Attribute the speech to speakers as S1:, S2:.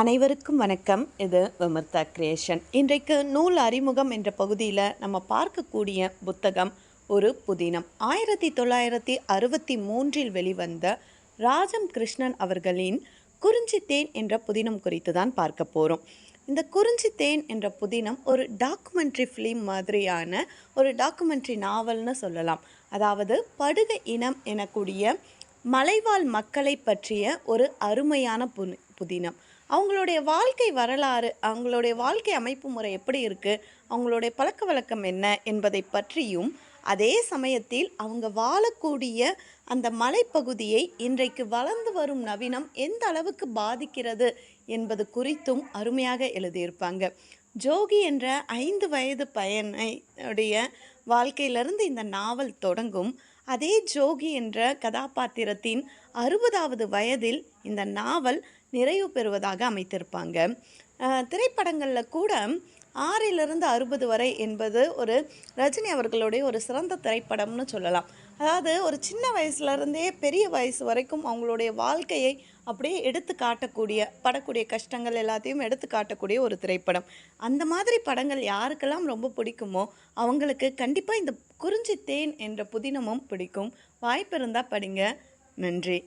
S1: அனைவருக்கும் வணக்கம். இது விமர்த்தா கிரியேஷன். இன்றைக்கு நூல் அறிமுகம் என்ற பகுதியில் நம்ம பார்க்கக்கூடிய புத்தகம் ஒரு புதினம். ஆயிரத்தி தொள்ளாயிரத்தி அறுபத்தி மூன்றில் வெளிவந்த ராஜம் கிருஷ்ணன் அவர்களின் குறிஞ்சித்தேன் என்ற புதினம் குறித்து தான் பார்க்க போகிறோம் இந்த குறிஞ்சித்தேன் என்ற புதினம் ஒரு டாக்குமெண்ட்ரி ஃபிலிம் மாதிரியான ஒரு டாக்குமெண்ட்ரி நாவல்னு சொல்லலாம். அதாவது படுக இனம் எனக்கூடிய மலைவாழ் மக்களை பற்றிய ஒரு அருமையான புதினம். அவங்களுடைய வாழ்க்கை வரலாறு அவங்களுடைய வாழ்க்கை அமைப்பு முறை எப்படி இருக்குது அவங்களுடைய பழக்க வழக்கம் என்ன என்பதை பற்றியும் அதே சமயத்தில் அவங்க வாழக்கூடிய அந்த மலைப்பகுதியை இன்றைக்கு வளர்ந்து வரும் நவீனம் எந்த அளவுக்கு பாதிக்கிறது என்பது குறித்தும் அருமையாக எழுதியிருப்பாங்க. ஜோகி என்ற ஐந்து வயது பையனுடைய வாழ்க்கையிலிருந்து இந்த நாவல் தொடங்கும் அதே ஜோகி என்ற கதாபாத்திரத்தின் அறுபதாவது வயதில் இந்த நாவல் நிறைவு பெறுவதாக அமைத்திருப்பாங்க. திரைப்படங்களில் கூட ஆறிலிருந்து அறுபது வரை என்பது ஒரு ரஜினி அவர்களுடைய ஒரு சிறந்த திரைப்படம்னு சொல்லலாம். அதாவது ஒரு சின்ன வயசுலேருந்தே பெரிய வயசு வரைக்கும் அவங்களுடைய வாழ்க்கையை அப்படியே எடுத்து காட்டக்கூடிய படக்கூடிய கஷ்டங்கள் எல்லாத்தையும் எடுத்து காட்டக்கூடிய ஒரு திரைப்படம். அந்த மாதிரி படங்கள் யாருக்கெல்லாம் ரொம்ப பிடிக்குமோ அவங்களுக்கு கண்டிப்பாக இந்த குறிஞ்சி தேன் என்ற புதினமும் பிடிக்கும். வாய்ப்பு இருந்தால் படிங்க. நன்றி.